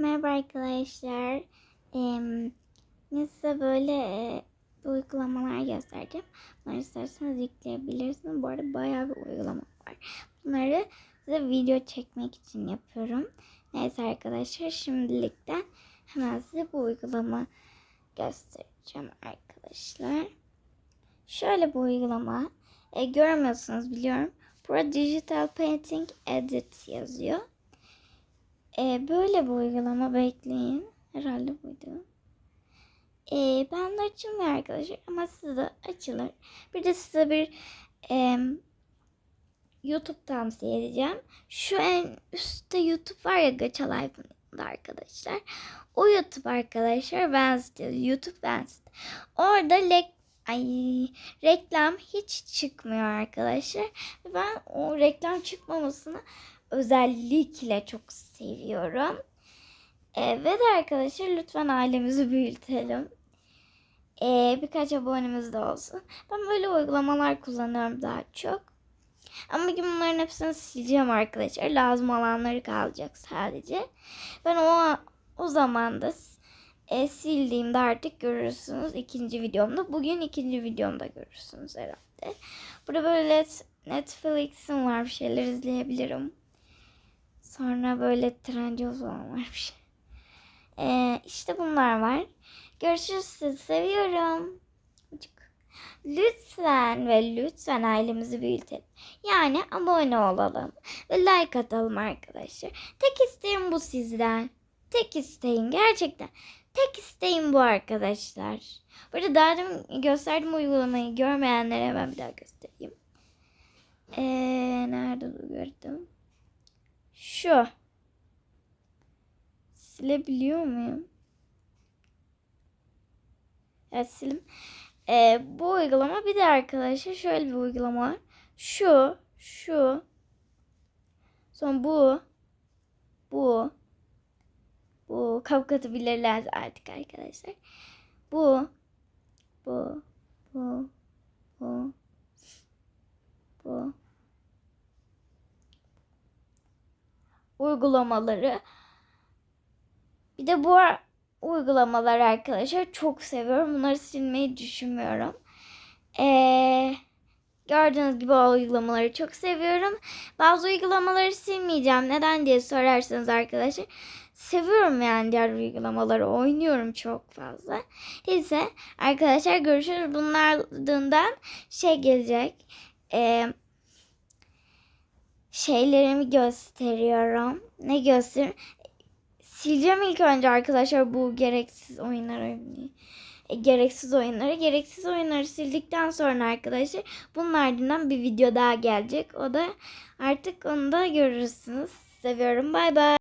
Merhaba arkadaşlar. Ee, size böyle e, uygulamalar göstereceğim. Bunları isterseniz yükleyebilirsiniz. Bu arada bayağı bir uygulama var. Bunları size video çekmek için yapıyorum. Neyse arkadaşlar şimdilikten hemen size bu uygulama göstereceğim arkadaşlar. Şöyle bu uygulama. E, görmüyorsunuz biliyorum. Burada Digital Painting Edit yazıyor. Ee, böyle bir uygulama bekleyin. Herhalde buydu. Ee, ben de açılmıyor arkadaşlar ama size açılır. Bir de size bir e, YouTube tavsiye edeceğim. Şu en üstte YouTube var ya Gacha Life'ında arkadaşlar. O YouTube arkadaşlar Wednesday. YouTube Wednesday. Orada lek Ay reklam hiç çıkmıyor arkadaşlar. Ben o reklam çıkmamasını özellikle çok seviyorum. Evet arkadaşlar lütfen ailemizi büyütelim. Ee, birkaç abonemiz de olsun. Ben böyle uygulamalar kullanıyorum daha çok. Ama bugün bunların hepsini sileceğim arkadaşlar. Lazım olanları kalacak sadece. Ben o o zaman da e, sildiğimde artık görürsünüz ikinci videomda. Bugün ikinci videomda görürsünüz herhalde. Burada böyle Netflix'im var bir şeyler izleyebilirim. Sonra böyle Trendyol falan var bir şey. Ee, işte bunlar var. Görüşürüz. Sizi seviyorum. Lütfen ve lütfen ailemizi büyütelim. Yani abone olalım ve like atalım arkadaşlar. Tek isteğim bu sizden. Tek isteğim gerçekten. Tek isteğim bu arkadaşlar. Burada daha demin gösterdim uygulamayı görmeyenlere hemen bir daha göstereyim. Ee? Şu. Silebiliyor muyum? Evet silim. Ee, bu uygulama bir de arkadaşlar şöyle bir uygulama var. Şu, şu. Son bu. Bu. Bu kapatabilirler artık arkadaşlar. Bu. Bu. Bu. Bu. Uygulamaları. Bir de bu uygulamalar arkadaşlar çok seviyorum. Bunları silmeyi düşünmüyorum. Ee, gördüğünüz gibi o uygulamaları çok seviyorum. Bazı uygulamaları silmeyeceğim. Neden diye sorarsanız arkadaşlar. Seviyorum yani diğer uygulamaları. Oynuyorum çok fazla. Neyse arkadaşlar görüşürüz. Bunlardan şey gelecek. Eee şeylerimi gösteriyorum. Ne göster? Sileceğim ilk önce arkadaşlar bu gereksiz oyunları. E, gereksiz oyunları. Gereksiz oyunları sildikten sonra arkadaşlar bunun ardından bir video daha gelecek. O da artık onu da görürsünüz. Seviyorum. Bay bay.